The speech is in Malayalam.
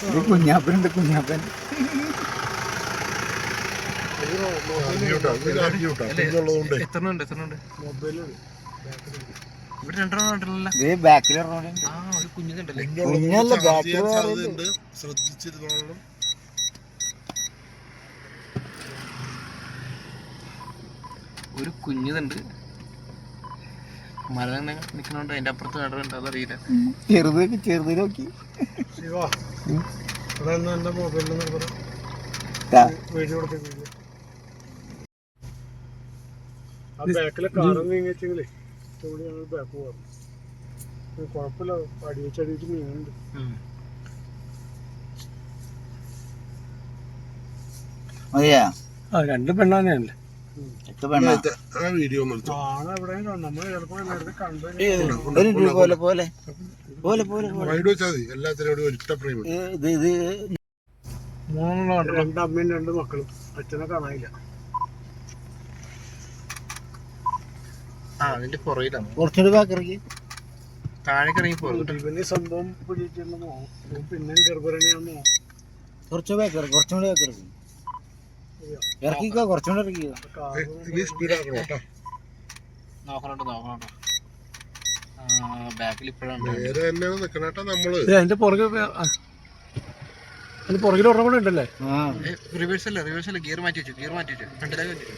ഇത് കുഞ്ഞാപ്പനുണ്ട് കുഞ്ഞാപ്പൻ എത്രണ്ണുണ്ട് ഒരു ഇവിടെ മരം നിൽക്കണോണ്ട് അതിന്റെ അപ്പുറത്ത് നടറുണ്ട് അതറിയില്ല ചെറുത് ചെറുത് നോക്കി. ശിവ ഇവിടെ മൊബൈലിൽ നിന്ന് ദാ, വീഡിയോ കൊടുത്ത വീഡിയോ. ആ കുഴപ്പമില്ല രണ്ട് പെണ്ണാനല്ലേ ആ വീഡിയോ പോലെ പോലെ. പോലെ പോലെ വൈഡ് വെച്ചാൽ മതി എല്ലാത്തിനും ഒരിട്ട പ്രേമം ഇത് ഇത്. മൂന്നെണ്ണം രണ്ട് അമ്മയും രണ്ട് മക്കളും. അച്ഛനെ കാണാനില്ല. ആ അതിന്റെ പുറയിലാണ് കുറച്ചുകൂടി താഴേക്ക് ഇറങ്ങി പോകും സംഭവം പിന്നെ പിന്നെയും ഗർഭരണിയാണെന്നോ കുറച്ച് ബാക്കി ഇറക്കി കുറച്ചും കൂടി ബാക്കി ഇറക്കി ഇറക്കിക്കോ കുറച്ചും കൂടി ഇറക്കിക്കോ നോക്കണോട്ടോ നോക്കണോട്ടോ ബാക്കിൽ ഇപ്പോഴാണ്. അതിന്റെ പുറകെ അതിന്റെ പുറകിൽ ഒരെണ്ണം കൂടെ ഉണ്ടല്ലേ? ആ. റിവേഴ്സ് അല്ല റിവേഴ്സ് അല്ല? ഗിയർ മാറ്റി വെച്ചു ഗിയർ മാറ്റി വെച്ചു. ഫ്രണ്ടിലേക്ക് വെച്ചു.